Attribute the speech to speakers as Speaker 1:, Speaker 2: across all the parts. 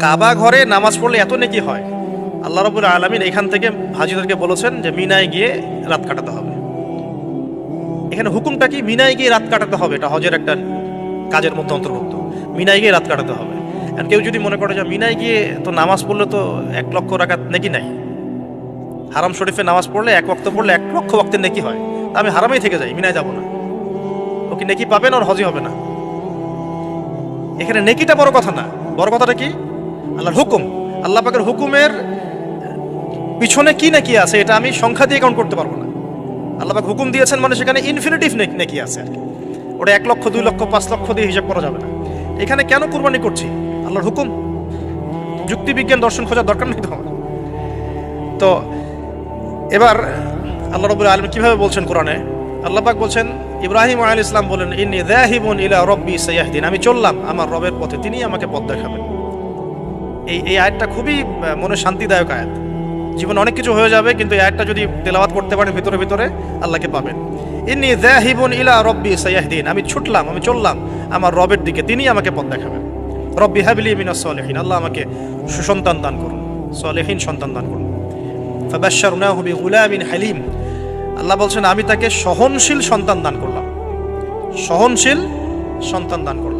Speaker 1: কাবা ঘরে নামাজ পড়লে এত নেকি হয়? আল্লাহ রবুল আলমিন এখান থেকে হাজিদেরকে বলেছেন যে মিনায় গিয়ে রাত কাটাতে হবে। এখানে হুকুমটা কি? মিনায় গিয়ে রাত কাটাতে হবে। এটা হজের একটা কাজের মধ্যে অন্তর্ভুক্ত। মিনায় গিয়ে রাত কাটাতে হবে। আর কেউ যদি মনে করে যে মিনায় গিয়ে তো নামাজ পড়লে তো এক লক্ষ রাকাত নেকি নাই। হারাম শরীফে নামাজ পড়লে এক ওয়াক্ত পড়লে এক লক্ষ ওয়াক্তের নেকি হয়। তা আমি হারামেই থেকে যাই, মিনায় যাব না। ও কি নেকি পাবেন ওর হজি হবে না? এখানে নেকিটা বড় কথা না। বড় কথাটা কি? আল্লাহর হুকুম। আল্লাহ পাকের হুকুমের পিছনে কি নাকি আছে, এটা আমি সংখ্যা দিয়ে কাউন্ট করতে পারব না। আল্লাহ পাক হুকুম দিয়েছেন মানে সেখানে ইনফিনিটিভ নাকি আছে আর কি। ওটা এক লক্ষ, দুই লক্ষ, পাঁচ লক্ষ দিয়ে হিসাব করা যাবে না। এখানে কেন কুরবানি করছি? আল্লাহর হুকুম? যুক্তি বিজ্ঞান দর্শন খোঁজার দরকার নেই তো আমার। তো এবার আল্লাহ রবুল আলম কীভাবে বলছেন কোরআনে? আল্লাহ পাক বলছেন, ইব্রাহিম আল ইসলাম বলেন, ইন্নি দাহিবুন ইলা রব্বি সাইয়াহদিন। আমি চললাম আমার রবের পথে তিনি আমাকে পথ দেখাবেন। এই এই আয়াতটা খুবই মনে শান্তিদায়ক আয়াত। জীবনে অনেক কিছু হয়ে যাবে, কিন্তু এই আয়াতটা যদি তেলাওয়াত করতে পারেন, ভিতরে ভিতরে আল্লাহকে পাবেন। ইন্নি দাহিবুন ইলা রব্বি সাইয়াহদিন। আমি ছুটলাম, আমি চললাম আমার রবের দিকে, তিনি আমাকে পথ দেখাবেন। রব্বি হাবিলি মিনাস সলেহিন। আল্লাহ আমাকে সুসন্তান দান করুন, সলেহীন সন্তান দান করুন। ফাবাশশারনাহু বিগুলামিন হালিম। আল্লাহ বলছেন, আমি তাকে সহনশীল সন্তান দান করলাম। সহনশীল সন্তান দান করলাম।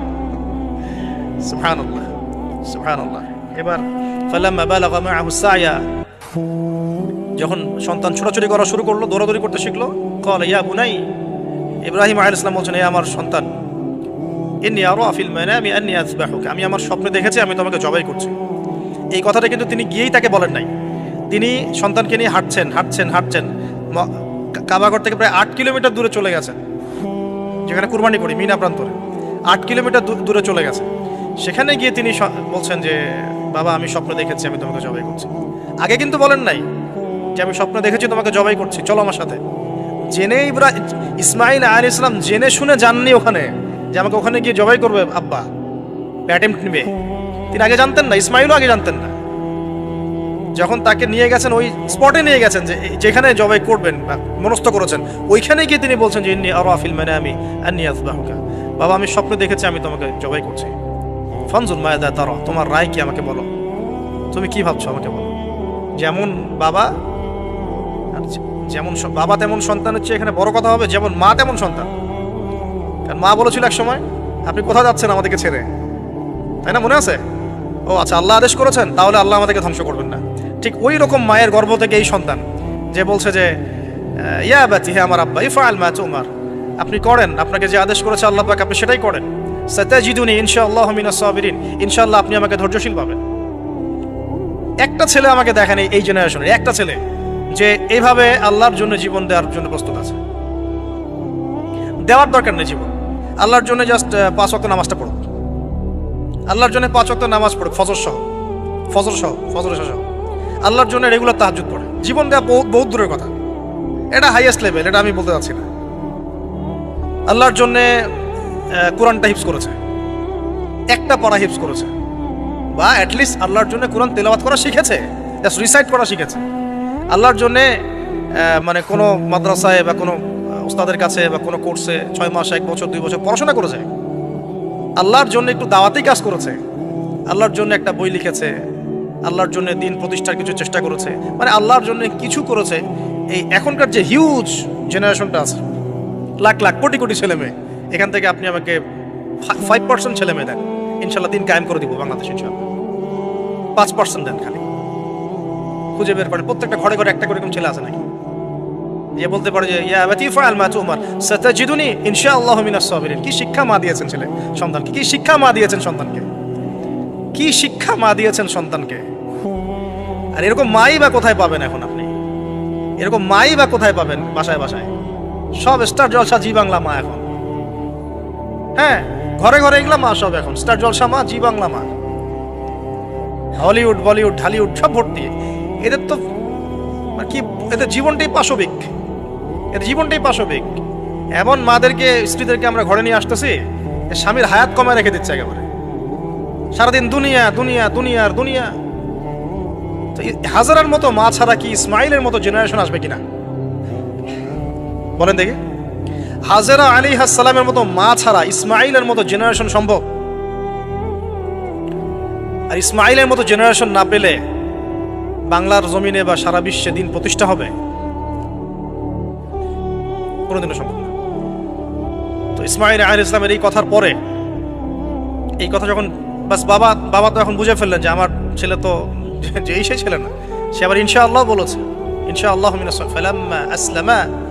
Speaker 1: সুবহানাল্লাহ সুবহানাল্লাহ এবার ফালাম্মা বালাগা মাআহু সায়া যখন সন্তান ছোটাছুটি করা শুরু করল দৌড়াদৌড়ি করতে শিখলো কল ইয়া বুনাই ইব্রাহিম আলাইহিস সালাম বলছেন এ আমার সন্তান ইন্নি আরও আফিল মানামি আন্নি আযবাহুকা আমি আমার স্বপ্নে দেখেছি আমি তোমাকে জবাই করছি। এই কথাটা কিন্তু তিনি গিয়েই তাকে বলেন নাই। তিনি সন্তানকে নিয়ে হাঁটছেন হাঁটছেন হাঁটছেন। কাবাগর থেকে প্রায় আট কিলোমিটার দূরে চলে গেছেন। যেখানে কুরবানি করি মিনা প্রান্তরে। আট কিলোমিটার দূরে চলে গেছে। সেখানে গিয়ে তিনি বলছেন যে, বাবা, আমি স্বপ্ন দেখেছি, আমি তোমাকে জবাই করছি। আগে কিন্তু বলেন নাই যে, আমি স্বপ্ন দেখেছি, তোমাকে জবাই করছি। চলো আমার সাথে। জেনে ইব্রা ইসমাইল আল ইসলাম জেনে শুনে যাননি ওখানে যে, আমাকে ওখানে গিয়ে জবাই করবে, আব্বা। অ্যাটেম্প নিবে। তিনি আগে জানতেন না ইসমাইলও আগে জানতেন না। যখন তাকে নিয়ে গেছেন, ওই স্পটে নিয়ে গেছেন যে যেখানে জবাই করবেন বা মনস্থ করেছেন, ওইখানে গিয়ে তিনি বলছেন যে, ইন্নি আরও আফিল মানে আমি বাবা, আমি স্বপ্নে দেখেছি, আমি তোমাকে জবাই করছি। ফনজুল মায়াদা তার, তোমার রায় কি আমাকে বলো? তুমি কি ভাবছ আমাকে বলো? যেমন বাবা যেমন বাবা তেমন সন্তান হচ্ছে, এখানে বড় কথা হবে, যেমন মা তেমন সন্তান। কারণ মা বলেছিল এক সময়, আপনি কোথায় যাচ্ছেন আমাদেরকে ছেড়ে? তাই না, মনে আছে? ও আচ্ছা আল্লাহ আদেশ করেছেন, তাহলে আল্লাহ আমাদেরকে ধ্বংস করবেন না। ঠিক ওই রকম মায়ের গর্ভ থেকে এই সন্তান, যে বলছে যে, ইয়া বাতি হ্যাঁ আমার আব্বা ইফা আল মাচ উমার আপনি করেন, আপনাকে যে আদেশ করেছে আল্লাহ পাক, আপনি সেটাই করেন। সাতাজিদুনি ইনশাআল্লাহ মিনাস সাবিরিন। ইনশাআল্লাহ আপনি আমাকে ধৈর্যশীল পাবেন। একটা ছেলে আমাকে দেখেন এই- জেনারেশনের একটা ছেলে যে এইভাবে আল্লাহর জন্য জীবন দেওয়ার জন্য প্রস্তুত আছে। দেওয়ার দরকার নেই জীবন। আল্লাহর জন্য জাস্ট পাঁচ ওয়াক্ত নামাজটা পড়ুক আল্লাহর জন্য পাঁচ ওয়াক্ত নামাজ পড়ুক, ফজর সহ। ফজর সহ ফজর সহ আল্লাহর জন্য রেগুলার তাহাজুদ পড়ে জীবন দেওয়া বহুত বহুত দূরের কথা। এটা হাইয়েস্ট লেভেল এটা আমি বলতে চাচ্ছি না। আল্লাহর জন্য কোরআনটা হিপস করেছে। একটা পড়া হিপস করেছে। বা অ্যাটলিস্ট আল্লাহর জন্য কোরআন তেলাওয়াত করা শিখেছে রিসাইট করা শিখেছে। আল্লাহর জন্যে মানে কোনো মাদ্রাসায় বা কোনো আহ, উস্তাদের কাছে বা কোনো কোর্সে ছয় মাস এক বছর দুই বছর পড়াশোনা করেছে। আল্লাহর জন্য একটু দাওয়াতেই কাজ করেছে। আল্লাহর জন্য একটা বই লিখেছে। আল্লাহর জন্য দিন প্রতিষ্ঠার কিছু চেষ্টা করেছে। মানে আল্লাহর জন্য কিছু করেছে। এই এখনকার যে হিউজ জেনারেশনটা আছে লাখ লাখ কোটি কোটি ছেলে মেয়ে এখান থেকে আপনি আমাকে ফাইভ পার্সেন্ট ছেলে মেয়ে দেন। ইনশাল্লাহ দিন কায়েম করে দিব বাংলাদেশ ইনশাল্লাহ পাঁচ পার্সেন্ট দেন খালি। খুঁজে বের করেন। প্রত্যেকটা ঘরে ঘরে একটা করে এরকম ছেলে আছে নাকি? যে বলতে পারে যে, ইয়া লাতিফা আল মাতু উমার, সাতাজিদুনি ইনশাআল্লাহ মিনাস সাবিরিন। কি শিক্ষা মা দিয়েছেন ছেলে সন্তানকে? কি শিক্ষা মা দিয়েছেন সন্তানকে? কি শিক্ষা মা দিয়েছেন সন্তানকে? আর এরকম মাই বা কোথায় পাবেন এখন আপনি? এরকম মাই বা কোথায় পাবেন বাসায় বাসায়? সব স্টার জলসা জি বাংলা মা এখন। হ্যাঁ ঘরে ঘরে এগুলা মা সব এখন। স্টার জলসা মা, জি বাংলা মা। হলিউড, বলিউড, ঢালিউড, সব ভর্তি। এদের তো মানে কি, এদের জীবনটাই পাশবিক। এদের জীবনটাই পাশবিক। এমন মাদেরকে, স্ত্রীদেরকে আমরা ঘরে নিয়ে আসতেছি স্বামীর হায়াত কমায় রেখে দিচ্ছে একেবারে। সারাদিন দুনিয়া দুনিয়া দুনিয়ার দুনিয়া। তো হাজারার মতো মা ছাড়া কি ইসমাইলের মতো জেনারেশন আসবে কিনা? বলেন দেখি। হাজারা আলী হাসালামের মতো মা ছাড়া ইসমাইলের মতো জেনারেশন সম্ভব? আর ইসমাইলের মতো জেনারেশন না পেলে বাংলার জমিনে বা সারা বিশ্বে দিন প্রতিষ্ঠা হবে? কোনোদিনও সম্ভব না। তো ইসমাইল আহ ইসলামের এই কথার পরে, এই কথা যখন, বাস বাবা বাবা তো এখন বুঝে ফেললেন যে আমার ছেলে তো যেই সেই ছেলে না। সে আবার ইনশা আল্লাহ বলেছে ইনশা আল্লাহ ফালাম্মা আসলামা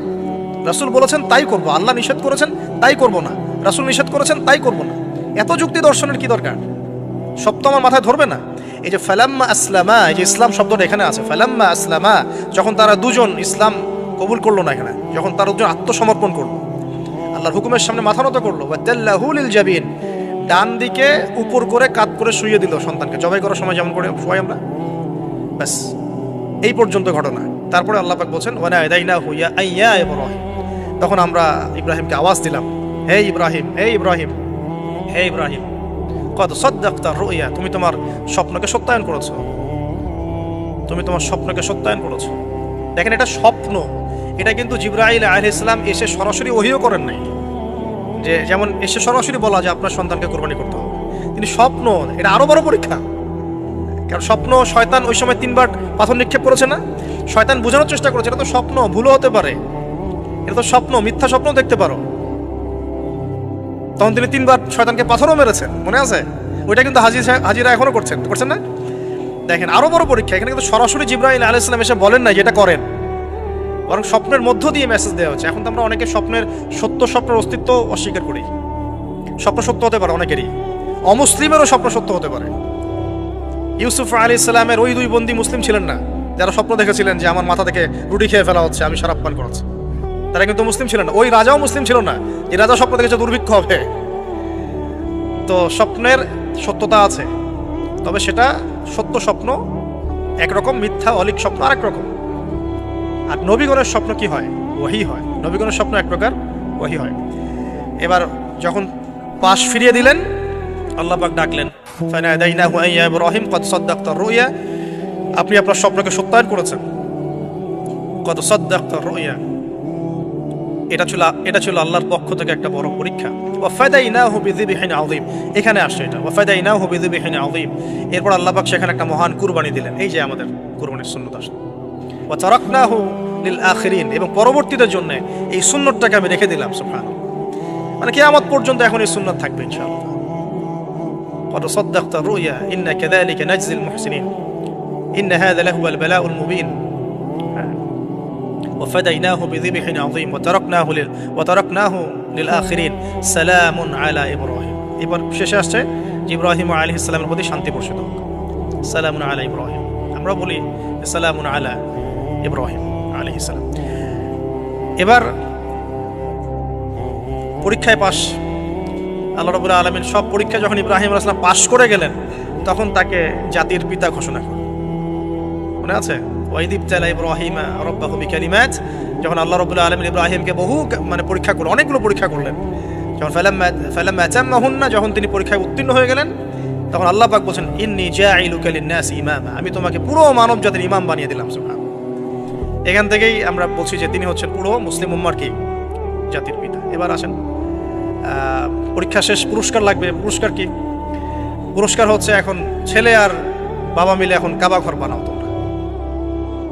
Speaker 1: রাসূল বলেছেন, তাই করব। আল্লাহ নিষেধ করেছেন, তাই করব না। রাসূল নিষেধ করেছেন, তাই করব না। এত যুক্তি দর্শনের কি দরকার? সব তো আমার মাথায় ধরবে না। এই যে ফালাম্মা আসলামা, এই যে ইসলাম শব্দটা এখানে আছে। ফালাম্মা আসলামা, যখন তারা দুজন ইসলাম কবুল করল না এখানে, যখন তারা দুজন আত্মসমর্পণ করল, আল্লাহর হুকুমের সামনে মাথা নত করল জাবিন ডান দিকে উপর করে কাত করে শুয়ে দিল সন্তানকে। জবাই করার সময় যেমন করে শুয়াই আমরা। ব্যাস, এই পর্যন্ত ঘটনা। তারপরে আল্লাহ পাক বলছেন ওয়ানা আদাইনা হুইয়া আইয়া ইব্রাহিম তখন আমরা ইব্রাহিমকে আওয়াজ দিলাম, হে ইব্রাহিম হে ইব্রাহিম হে ইব্রাহিম কত সদ্দাক্তা রুইয়া, তুমি তোমার স্বপ্নকে সত্যায়ন করেছ। তুমি তোমার স্বপ্নকে সত্যায়ন করেছ। দেখেন এটা স্বপ্ন। এটা কিন্তু জিব্রাহিল আহ ইসলাম এসে সরাসরি ওহিও করেন নাই। যে যেমন এসে সরাসরি বলা যে আপনার সন্তানকে কোরবানি করতে হবে। তিনি স্বপ্ন, এটা আরও বড় পরীক্ষা। কারণ স্বপ্ন শয়তান ওই সময় তিনবার পাথর নিক্ষেপ করেছে না? শয়তান বোঝানোর চেষ্টা করেছে, এটা তো স্বপ্ন, ভুলও হতে পারে। এটা তো স্বপ্ন, মিথ্যা স্বপ্ন দেখতে পারো। তখন তিনি তিনবার শয়তানকে পাথরও মেরেছেন, মনে আছে? ওইটা কিন্তু হাজি হাজিরা এখনও করছেন। করছেন না? দেখেন, আরও বড় পরীক্ষা, এখানে কিন্তু সরাসরি জিব্রাহিল আলাইহিস সালাম এসে বলেন না যেটা করেন। বরং স্বপ্নের মধ্য দিয়ে মেসেজ দেওয়া হচ্ছে। এখন তো আমরা অনেকে স্বপ্নের, সত্য স্বপ্নের অস্তিত্ব অস্বীকার করি। স্বপ্ন সত্য হতে পারে অনেকেরই। অমুসলিমেরও স্বপ্ন সত্য হতে পারে। ইউসুফ আলী ইসলামের ওই দুই বন্দী মুসলিম ছিলেন না। যারা স্বপ্ন দেখেছিলেন যে আমার মাথা থেকে রুটি খেয়ে ফেলা হচ্ছে, আমি শরাব পান করাচ্ছি। তারা কিন্তু মুসলিম ছিল না। ওই রাজাও মুসলিম ছিল না। যে রাজা স্বপ্ন দেখেছে দুর্ভিক্ষ হবে। তো স্বপ্নের সত্যতা আছে। তবে সেটা সত্য স্বপ্ন, একরকম মিথ্যা, অলিক স্বপ্ন আরেক রকম। আর নবীগণের স্বপ্ন কি হয়? ওহি হয়। নবীগণের স্বপ্ন এক প্রকার, ওহি হয়। এবার যখন পাশ ফিরিয়ে দিলেন, আল্লাহ পাক ডাকলেন, ফানাদাইনাহু আইয়া ইব্রাহিম কদ সাদ্দাকতা রুইয়া। আপনি আপনার স্বপ্নকে সত্যায়ন করেছেন। কত সাদ্দাকতা রুইয়া। এটা ছিল এটা ছিল আল্লাহর পক্ষ থেকে একটা বড় পরীক্ষা ওয়াফাদাইনাহু বিযিবহিন আযীম এখানে আসছে এটা ওয়াফাদাইনাহু বিযিবহিন আযীম এরপর আল্লাহ পাক সেখানে একটা মহান কুরবানি দিলেন এই যে আমাদের কুরবানির সুন্নত আসলে ওয়া তারাকনাহু লিল আখিরিন এবং পরবর্তীদের জন্য এই সুন্নতটাকে আমি রেখে দিলাম সুবহানাল্লাহ মানে কিয়ামত পর্যন্ত এখন এই সুন্নাত থাকবে ইনশাআল্লাহ قد صدقت الرؤيا إن كذلك نجزي المحسنين إن هذا لهو البلاء المبين وفديناه بذبح عظيم وتركناه لل وتركناه للآخرين سلام على إبراهيم এবার শেষে আসছে যে ইব্রাহিম আলী ইসলামের প্রতি শান্তি বর্ষিত হোক সালামুন আলা ইব্রাহিম আমরা বলি সালামুন আলা ইব্রাহিম আলী ইসলাম এবার পরীক্ষায় পাশ আল্লাহ রবুল্লা আলমিন সব পরীক্ষা যখন ইব্রাহিম আসলাম পাশ করে গেলেন তখন তাকে জাতির পিতা ঘোষণা করলেন মনে আছে? ওয়াইদিব তালা ইব্রাহিম রব্বাহু বিকালিমাত, যখন আল্লাহ রবুল্লা আলমিন ইব্রাহিমকে বহু মানে পরীক্ষা করলেন, অনেকগুলো পরীক্ষা করলেন। যখন ফেলাম ফেলাম ম্যাচাম্মাহুন্না যখন তিনি পরীক্ষায় উত্তীর্ণ হয়ে গেলেন, তখন আল্লাহ পাক বলছেন, ইন্নি জাইলুকা লিন্নাস ইমামা। আমি তোমাকে পুরো মানব জাতির ইমাম বানিয়ে দিলাম সুবহান এখান থেকেই আমরা বলছি যে তিনি হচ্ছেন পুরো মুসলিম উম্মার কি? জাতির পিতা। এবার আসেন পরীক্ষা শেষ, পুরস্কার লাগবে। পুরস্কার কি? পুরস্কার হচ্ছে এখন ছেলে আর বাবা মিলে এখন কাবা ঘর বানাও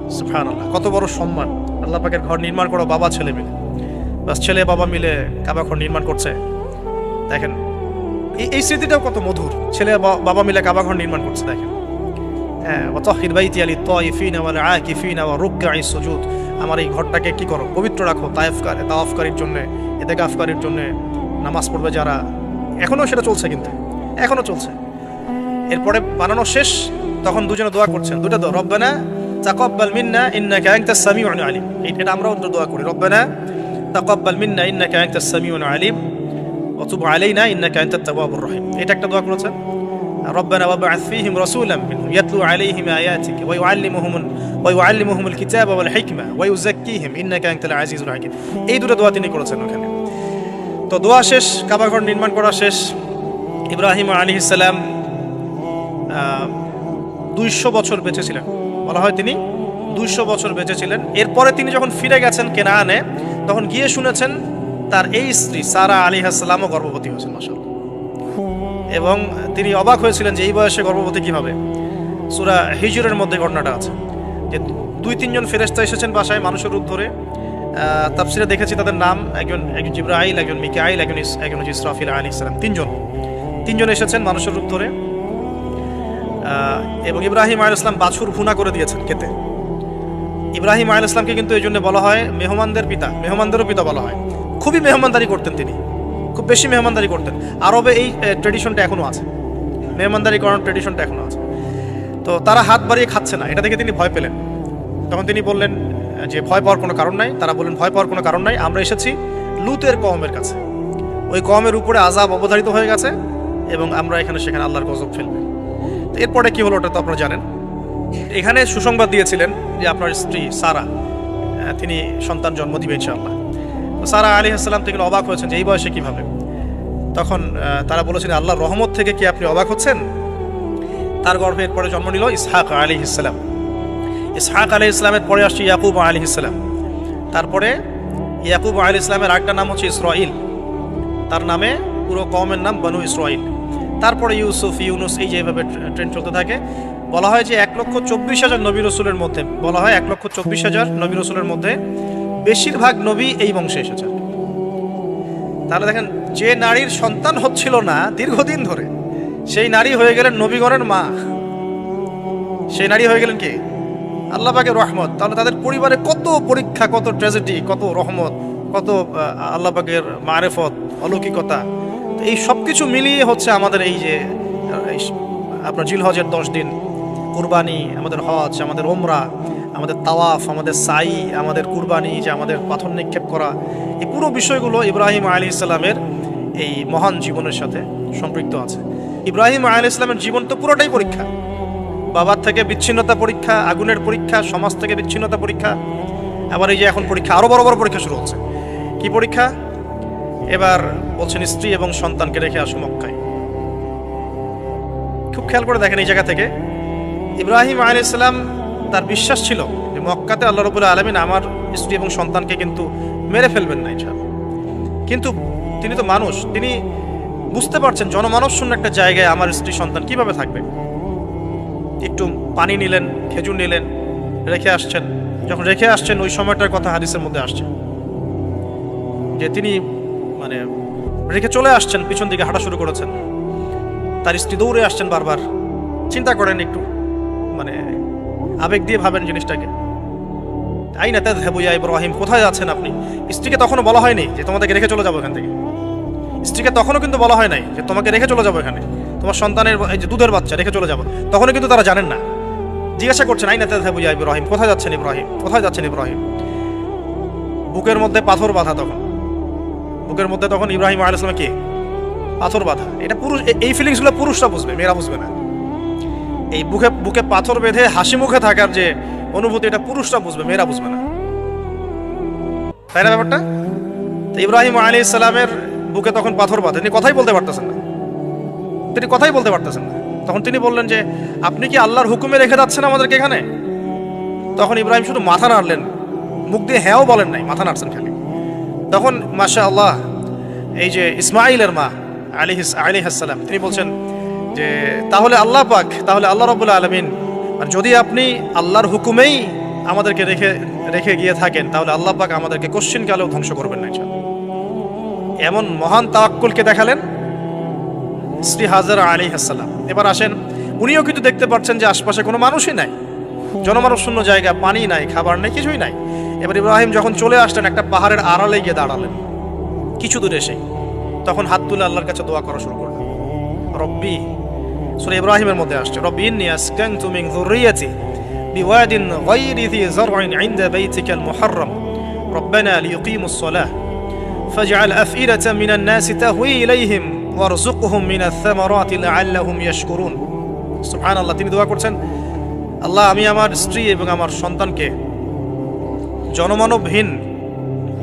Speaker 1: তোমরা সুবহানাল্লাহ, কত বড় সম্মান। আল্লাহ পাকের ঘর নির্মাণ করো বাবা, ছেলে মিলে। বাস ছেলে বাবা মিলে কাবা ঘর নির্মাণ করছে। দেখেন, এই স্মৃতিটাও কত মধুর। ছেলে বাবা মিলে কাবা ঘর নির্মাণ করছে, দেখেন। হ্যাঁ সুজুদ। আমার এই ঘরটাকে কি করো? পবিত্র রাখো তায়েফকার তাওয়াফকারীর জন্য ইতেকাফকারীর জন্য নামাজ পড়বে যারা। এখনও সেটা চলছে কিন্তু এখনও চলছে। এরপরে বানানো শেষ, তখন দুজনে দোয়া করছেন দুটো রব্বানা তাকাব্বাল মিন্না ইন্নাকা আনতাস সামিউল আলিম এই- এটা আমরাও তো দোয়া করি রব্বানা তাকাব্বাল মিন্না ইন্নাকা আনতাস সামিউল আলিম ওয়া তুব আলাইনা ইন্নাকা আনতাত তাওয়াবুর রহিম এটা একটা দোয়া করেছেন ربنا وابعث فيهم رسولا منهم يتلو عليهم آياتك ويعلمهم ويعلمهم الكتاب والحكمة ويزكيهم إنك أنت العزيز الحكيم এই দুটো দোয়া তিনি করেছেন ওখানে তো দোয়া শেষ কাবাঘর নির্মাণ করা শেষ ইব্রাহিম আলী ইসালাম দুইশো বছর বেঁচে ছিলেন বলা হয় তিনি দুইশো বছর বেঁচে ছিলেন এরপরে তিনি যখন ফিরে গেছেন কেনানে তখন গিয়ে শুনেছেন তার এই স্ত্রী সারা আলী হাসলামও গর্ভবতী হয়েছেন মাসাল এবং তিনি অবাক হয়েছিলেন যে এই বয়সে গর্ভবতী কীভাবে। সুরা হিজুরের মধ্যে ঘটনাটা আছে যে দুই তিনজন ফেরেস্তা এসেছেন বাসায় মানুষের রূপ ধরে। আহ, তাফসিরে দেখেছি তাদের নাম একজন একজন জিব্রাইল একজন মিকাইল একজন একজন ইসরাফিল আলী ইসলাম তিনজন। তিনজন এসেছেন মানুষের রূপ ধরে। এবং ইব্রাহিম আল ইসলাম বাছুর ভুনা করে দিয়েছেন খেতে। ইব্রাহিম আল ইসলামকে কিন্তু এই জন্য বলা হয় মেহমানদের পিতা, মেহমানদেরও পিতা বলা হয়। খুবই মেহমানদারি করতেন তিনি। খুব বেশি মেহমানদারি করতেন। আরবে এই ট্রেডিশনটা এখনও আছে। মেহমানদারি করার ট্রেডিশনটা এখনও আছে। তো তারা হাত বাড়িয়ে খাচ্ছে না। এটা দেখে তিনি ভয় পেলেন। তখন তিনি বললেন, যে ভয় পাওয়ার কোনো কারণ নাই। তারা বললেন, ভয় পাওয়ার কোনো কারণ নাই। আমরা এসেছি লুতের কওমের কাছে। ওই কওমের উপরে আজাব অবধারিত হয়ে গেছে এবং আমরা এখানে সেখানে আল্লাহর গজব ফেলবে। এরপরে কি হলো ওটা তো আপনারা জানেন। এখানে সুসংবাদ দিয়েছিলেন যে আপনার স্ত্রী সারা তিনি সন্তান জন্ম দিবে ইনশাআল্লাহ। তো সারা আলী আসসালাম থেকে অবাক হয়েছেন যে এই বয়সে কীভাবে। তখন তারা বলেছিলেন, আল্লাহর রহমত থেকে কি আপনি অবাক হচ্ছেন? তার গর্ভে এরপরে জন্ম নিল ইসহাক আলী ইসলাম ইসহাক আলী ইসলামের পরে আসছে ইয়াকুব আলী ইসলাম তারপরে ইয়াকুব আলী ইসলামের আরেকটা নাম হচ্ছে ইসরাইল তার নামে পুরো কমের নাম বনু ইসরাইল তারপরে ইউসুফ ইউনুস এই যেভাবে ট্রেন চলতে থাকে। বলা হয় যে এক লক্ষ চব্বিশ হাজার নবী রসুলের মধ্যে বলা হয় এক লক্ষ চব্বিশ হাজার নবী রসুলের মধ্যে বেশিরভাগ নবী এই বংশে এসেছে। তাহলে দেখেন যে নারীর সন্তান হচ্ছিল না দীর্ঘদিন ধরে সেই নারী হয়ে গেলেন নবীগণের মা। সেই নারী হয়ে গেলেন কে? আল্লাহ পাকের রহমত। তাহলে তাদের পরিবারে কত পরীক্ষা কত ট্র্যাজেডি কত রহমত কত আহ, আল্লাহ পাকের মারেফত অলৌকিকতা এই সব কিছু মিলিয়ে হচ্ছে আমাদের এই যে আপনার জিলহজের দশ দিন কুরবানি, আমাদের হজ, আমাদের ওমরা আমাদের তাওয়াফ, আমাদের সাই, আমাদের কুরবানি, যে আমাদের পাথর নিক্ষেপ করা, এই পুরো বিষয়গুলো ইব্রাহিম আলী ইসলামের এই মহান জীবনের সাথে সম্পৃক্ত আছে। ইব্রাহিম আলী ইসলামের জীবন তো পুরোটাই পরীক্ষা। বাবার থেকে বিচ্ছিন্নতা পরীক্ষা, আগুনের পরীক্ষা, সমাজ থেকে বিচ্ছিন্নতা পরীক্ষা, আবার এই যে এখন পরীক্ষা আরও বড় বড় পরীক্ষা শুরু হচ্ছে। কি পরীক্ষা? এবার বলছেন স্ত্রী এবং সন্তানকে রেখে আসো মক্কায়। খুব খেয়াল করে দেখেন এই জায়গা থেকে। ইব্রাহিম আলী ইসলাম তার বিশ্বাস ছিল যে মক্কাতে আল্লাহ রবুল্লা আলমিন আমার স্ত্রী এবং সন্তানকে কিন্তু মেরে ফেলবেন না ইনশাআল্লাহ। কিন্তু তিনি তো মানুষ, তিনি বুঝতে পারছেন জনমানব শূন্য একটা জায়গায় আমার স্ত্রী, সন্তান কীভাবে থাকবে। একটু পানি নিলেন, খেজুর নিলেন, রেখে আসছেন। যখন রেখে আসছেন, ওই সময়টার কথা হাদিসের মধ্যে আসছে। যে তিনি মানে রেখে চলে আসছেন, পিছন দিকে হাঁটা শুরু করেছেন। তার স্ত্রী দৌড়ে আসছেন বারবার। চিন্তা করেন একটু মানে আবেগ দিয়ে ভাবেন জিনিসটাকে। আই না তাদ হেবুয়া ইব্রাহিম, কোথায় যাচ্ছেন আপনি? স্ত্রীকে তখনও বলা হয়নি যে তোমাদেরকে রেখে চলে যাব এখান থেকে। স্ত্রীকে তখনও কিন্তু বলা হয় নাই যে তোমাকে রেখে চলে যাব এখানে। তোমার সন্তানের এই যে দুধের বাচ্চা, রেখে চলে যাব। তখনও কিন্তু তারা জানেন না। জিজ্ঞাসা করছেন আই না তাদ হেবুয়া ইব্রাহিম, কোথায় যাচ্ছেন ইব্রাহিম? কোথায় যাচ্ছেন ইব্রাহিম? বুকের মধ্যে পাথর বাঁধা তখন। বুকের মধ্যে তখন ইব্রাহিম আলাইসলাম কি? পাথর বাঁধা। এটা পুরুষ এই ফিলিংসগুলো পুরুষরা বুঝবে, মেয়েরা বুঝবে না। এই বুকে বুকে পাথর বেঁধে হাসি মুখে থাকার যে অনুভূতি, এটা পুরুষরা বুঝবে, মেয়েরা বুঝবে না। তাই না ব্যাপারটা? ইব্রাহিম আলী ইসলামের বুকে তখন পাথর বাঁধে। তিনি কথাই বলতে পারতেছেন না। তিনি কথাই বলতে পারতেছেন না। তখন তিনি বললেন যে, আপনি কি আল্লাহর হুকুমে রেখে যাচ্ছেন আমাদেরকে এখানে? তখন ইব্রাহিম শুধু মাথা নাড়লেন, মুখ দিয়ে হ্যাঁও বলেন নাই, মাথা নাড়ছেন খালি। তখন মাশা আল্লাহ এই যে ইসমাইলের মা আলী আলী হাসালাম তিনি বলছেন যে, তাহলে আল্লাহ পাক, তাহলে আল্লাহ রবুল্লা আলমিন যদি আপনি আল্লাহর হুকুমেই আমাদেরকে রেখে রেখে গিয়ে থাকেন, তাহলে আল্লাহ পাক আমাদেরকে কোশ্চিন কালেও ধ্বংস করবেন না এমন মহান তাওয়াক্কুলকে দেখালেন শ্রী হাজার আলী হাসালাম এবার আসেন, উনিও কিন্তু দেখতে পাচ্ছেন যে আশপাশে কোনো মানুষই নাই। জনমানব শূন্য জায়গা পানি নাই খাবার নেই কিছুই নাই এবার ইব্রাহিম যখন চলে আসলেন একটা পাহাড়ের আড়ালে গিয়ে দাঁড়ালেন কিছু দূরে এসে তখন হাত তুলে আল্লাহর কাছে দোয়া করা শুরু করলেন রব্বি সূরা ইব্রাহিমের মধ্যে আসছে রব্বি ইন্নী আসকানতু মিন যুররিয়াতি বিওয়াদিন গায়রি ذي زرع عند بيتك المحرم ربنا ليقيموا الصلاة فاجعل أفئدة من الناس تهوي إليهم وارزقهم من الثمرات لعلهم يشكرون সুবহান আল্লাহ তিনি দোয়া করছেন আল্লাহ, আমি আমার স্ত্রী এবং আমার সন্তানকে জনমানবহীন,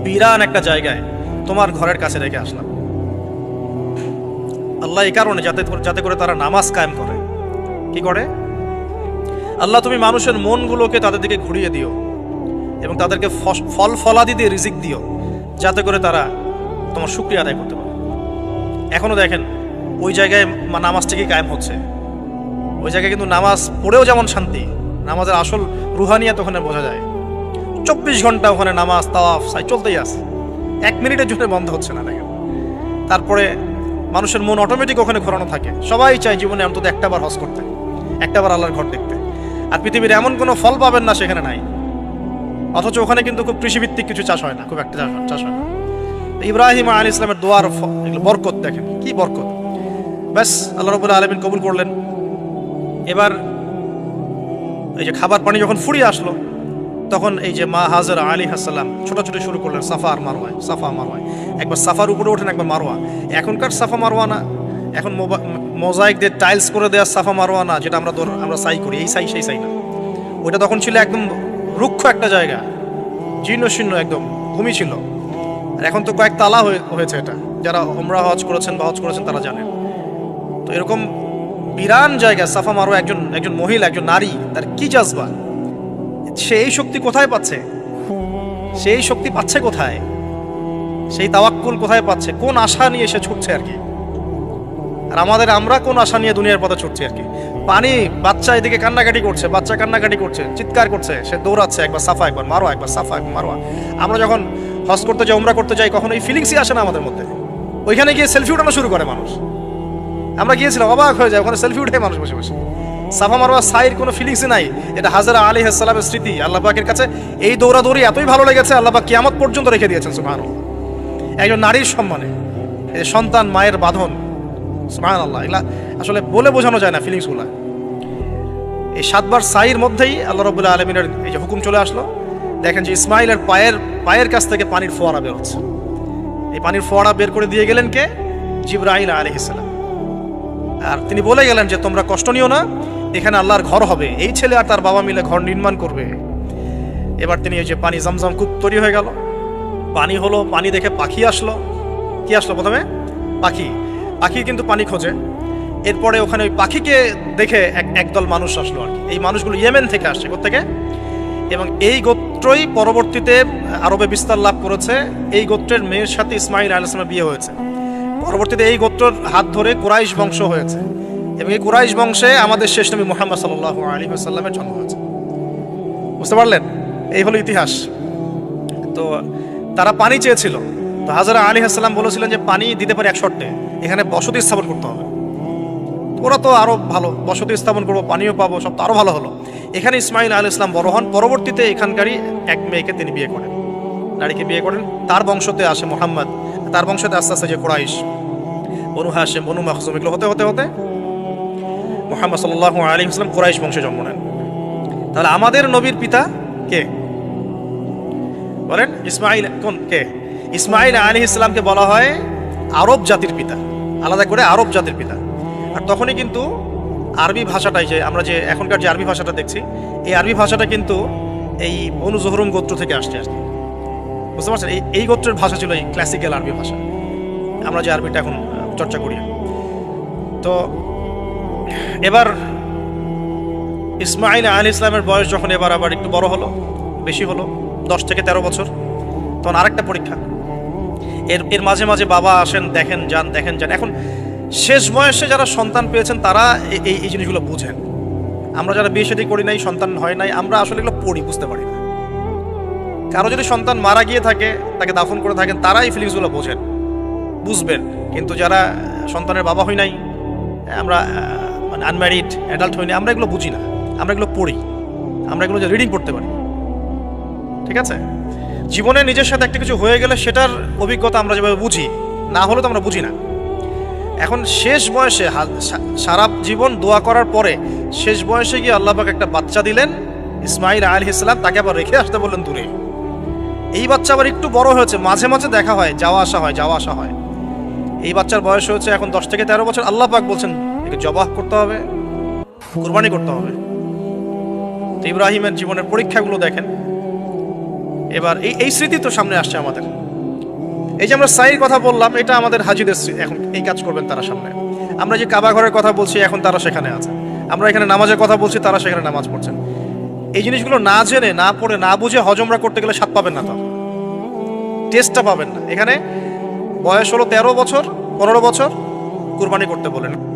Speaker 1: বিরান একটা জায়গায় তোমার ঘরের কাছে রেখে আসলাম। আল্লাহ এই কারণে যাতে যাতে করে তারা নামাজ কায়েম করে। কি করে? আল্লাহ, তুমি মানুষের মনগুলোকে তাদের দিকে ঘুরিয়ে দিও এবং তাদেরকে ফল ফলাদি দিয়ে রিজিক দিও, যাতে করে তারা তোমার শুক্রিয়া আদায় করতে পারে। এখনও দেখেন, ওই জায়গায় মা- নামাজ ঠিকই কায়েম হচ্ছে? ওই জায়গায় কিন্তু নামাজ পড়েও যেমন শান্তি, নামাজের আসল রুহানিয়াত ওখানে বোঝা যায়। চব্বিশ ঘণ্টা ওখানে নামাজ, তাওয়াফ, সাই চলতেই আছে। এক মিনিটের জন্য বন্ধ হচ্ছে না দেখেন। তারপরে মানুষের মন অটোমেটিক ওখানে ঘোরানো থাকে। সবাই চায় জীবনে অন্তত একটা বার হজ করতে, একটা বার আল্লাহর ঘর দেখতে। আর পৃথিবীর এমন কোনো ফল পাবেন না সেখানে নাই। অথচ ওখানে কিন্তু খুব কৃষিভিত্তিক কিছু চাষ হয় না, খুব একটা চাষ হয় না। ইব্রাহিম আলী ইসলামের দোয়ার বরকত দেখেন, কি বরকত। ব্যাস, আল্লাহ রবুল্লাহ আলমিন কবুল করলেন। এবার এই যে খাবার পানি যখন ফুরিয়ে আসলো, তখন এই যে মা হাজার আলী হাসাল্লাম ছোটাছুটি শুরু করলেন সাফা আর মারওয়ায়, সাফা মারওয়ায়। একবার সাফার উপরে ওঠেন, একবার মারোয়া এখনকার সাফা মারোয়া না। এখন মোজাইক দিয়ে টাইলস করে দেওয়া সাফা মারোয়া না, যেটা আমরা আমরা সাই করি। এই সাই, সেই সাই না। ওইটা তখন ছিল একদম রুক্ষ একটা জায়গা। জীর্ণ শীর্ণ একদম। ভূমি ছিল। আর এখন তো কয়েক তালা হয়ে- হয়েছে এটা। যারা ওমরা হজ করেছেন বা হজ করেছেন তারা জানেন। তো এরকম বিরান জায়গা সাফা মারো, একজন একজন মহিলা, একজন নারী, তার কি জাজবা? সে এই শক্তি কোথায় পাচ্ছে? সেই শক্তি পাচ্ছে কোথায়? সেই তাওয়াক্কুল কোথায় পাচ্ছে? কোন আশা নিয়ে সে ছুটছে আর কি? আর আমাদের আমরা কোন আশা নিয়ে দুনিয়ার পথে ছুটছি আর কি? পানি, বাচ্চা এদিকে কান্নাকাটি করছে, বাচ্চা কান্নাকাটি করছে, চিৎকার করছে, সে দৌড়াচ্ছে, একবার সাফা, একবার মারো, একবার সাফা, একবার মারোয়া আমরা যখন হজ করতে যাই, উমরা করতে যাই, কখনো এই ফিলিংসই আসে না আমাদের মধ্যে। ওইখানে গিয়ে সেলফি উঠানো শুরু করে মানুষ। আমরা গিয়েছিলাম, অবাক হয়ে যায় ওখানে সেলফি উঠে মানুষ বসে বসে। সাফা মারওয়া সাইর কোনো ফিলিংসই নাই। এটা হাজারা আলী হাসালামের স্মৃতি। আল্লাহ পাকের কাছে এই দৌড়াদৌড়ি এতই ভালো লেগেছে, আল্লাহ পাক কিয়ামত পর্যন্ত রেখে দিয়েছেন সুবহান একজন নারীর সম্মানে সন্তান, মায়ের বাঁধন সুবহান আল্লাহ এগুলা আসলে বলে বোঝানো যায় না ফিলিংসগুলো এই সাতবার সাইর মধ্যেই আল্লাহ রবুল্লাহ আলমিনের এই যে হুকুম চলে আসলো। দেখেন যে ইসমাইলের পায়ের পায়ের কাছ থেকে পানির ফোয়ারা বের হচ্ছে। এই পানির ফোয়ারা বের করে দিয়ে গেলেন কে? জিব্রাহিল আলহিসাল্লাম আর তিনি বলে গেলেন যে, তোমরা কষ্ট নিও না, এখানে আল্লাহর ঘর হবে। এই ছেলে আর তার বাবা মিলে ঘর নির্মাণ করবে। এবার তিনি এই যে পানি জমজম কূপ তৈরি হয়ে গেল। পানি হলো, পানি দেখে পাখি আসলো। কি আসলো প্রথমে? পাখি। পাখি কিন্তু পানি খোঁজে। এরপরে ওখানে ওই পাখিকে দেখে এক, একদল মানুষ আসলো আর কি। এই মানুষগুলো ইয়েমেন থেকে আসছে থেকে এবং এই গোত্রই পরবর্তীতে আরবে বিস্তার লাভ করেছে। এই গোত্রের মেয়ের সাথে ইসমাইল আলাইসলামের বিয়ে হয়েছে। পরবর্তীতে এই গোত্রর হাত ধরে কুরাইশ বংশ হয়েছে এবং এই কুরাইশ বংশে আমাদের শেষ নবী মোহাম্মদ সাল্লাহ আলী সাল্লামের জন্ম হয়েছে। বুঝতে পারলেন? এই হলো ইতিহাস। তো তারা পানি চেয়েছিল। তো হাজারা আলী হাসাল্লাম বলেছিলেন যে পানি দিতে পারে এক শর্তে, এখানে বসতি স্থাপন করতে হবে। ওরা তো আরও ভালো, বসতি স্থাপন করব, পানিও পাবো, সব তো আরও ভালো হলো। এখানে ইসমাইল আল ইসলাম বড় হন, পরবর্তীতে এখানকারই এক মেয়েকে তিনি বিয়ে করেন। নারীকে বিয়ে করেন, তার বংশতে আসে মোহাম্মদ তার বংশতে আস্তে আস্তে যে কোরাইশ, বনু হাসেম বনু মাহসুম এগুলো হতে হতে হতে মোহাম্মদ সাল্লাহ আলী ইসলাম কোরাইশ বংশে জন্ম নেন। তাহলে আমাদের নবীর পিতা কে? বলেন, ইসমাইল কোন কে? ইসমাইল আলী ইসলামকে বলা হয় আরব জাতির পিতা, আলাদা করে আরব জাতির পিতা। আর তখনই কিন্তু আরবি ভাষাটাই যে, আমরা যে এখনকার যে আরবি ভাষাটা দেখছি, এই আরবি ভাষাটা কিন্তু এই বনু জহরুম গোত্র থেকে আসছে আর কি। বুঝতে পারছেন? এই এই গোত্রের ভাষা ছিল এই ক্লাসিক্যাল আরবি ভাষা। আমরা যে আরবিটা এখন চর্চা করি। তো এবার ইসমাইল আলী ইসলামের বয়স যখন এবার আবার একটু বড় হলো, বেশি হলো, দশ থেকে তেরো বছর, তখন আরেকটা পরীক্ষা। এর এর মাঝে মাঝে বাবা আসেন, দেখেন, যান দেখেন, যান। এখন শেষ বয়সে যারা সন্তান পেয়েছেন, তারা এই এই জিনিসগুলো বুঝেন। আমরা যারা বিয়ে শাদী করি নাই, সন্তান হয় নাই, আমরা আসলে এগুলো পড়ি, বুঝতে পারি না। কারও যদি সন্তান মারা গিয়ে থাকে, তাকে দাফন করে থাকেন তারাই ফিলিংসগুলো বোঝেন, বুঝবেন। কিন্তু যারা সন্তানের বাবা হই নাই আমরা মানে আনম্যারিড অ্যাডাল্ট হয়নি আমরা এগুলো বুঝি না। আমরা এগুলো পড়ি। আমরা এগুলো যে রিডিং করতে পারি। ঠিক আছে? জীবনে নিজের সাথে একটা কিছু হয়ে গেলে সেটার অভিজ্ঞতা আমরা যেভাবে বুঝি, না হলে তো আমরা বুঝি না। এখন শেষ বয়সে সারা জীবন দোয়া করার পরে শেষ বয়সে গিয়ে আল্লাহ একটা বাচ্চা দিলেন, ইসমাইল আলী ইসলাম তাকে আবার রেখে আসতে বললেন দূরে। এই বাচ্চা আবার একটু বড় হয়েছে, মাঝে মাঝে দেখা হয়, যাওয়া আসা হয়, যাওয়া আসা হয়। এই বাচ্চার বয়স হয়েছে এখন দশ থেকে তেরো বছর, আল্লাহ পাক বলছেন, একে জবাহ করতে হবে, কুরবানি করতে হবে। তো ইব্রাহিমের জীবনের পরীক্ষাগুলো দেখেন। এবার এই এই স্মৃতি তো সামনে আসছে আমাদের। এই যে আমরা সাইর কথা বললাম, এটা আমাদের হাজিদের। এখন এই কাজ করবেন তারা সামনে। আমরা যে কাবা ঘরের কথা বলছি, এখন তারা সেখানে আছে। আমরা এখানে নামাজের কথা বলছি, তারা সেখানে নামাজ পড়ছেন। এই জিনিসগুলো না জেনে, না পড়ে, না বুঝে হজমরা করতে গেলে স্বাদ পাবেন না তো। টেস্টটা পাবেন না। এখানে বয়স হলো তেরো বছর, পনেরো বছর, কুরবানি করতে বলেন।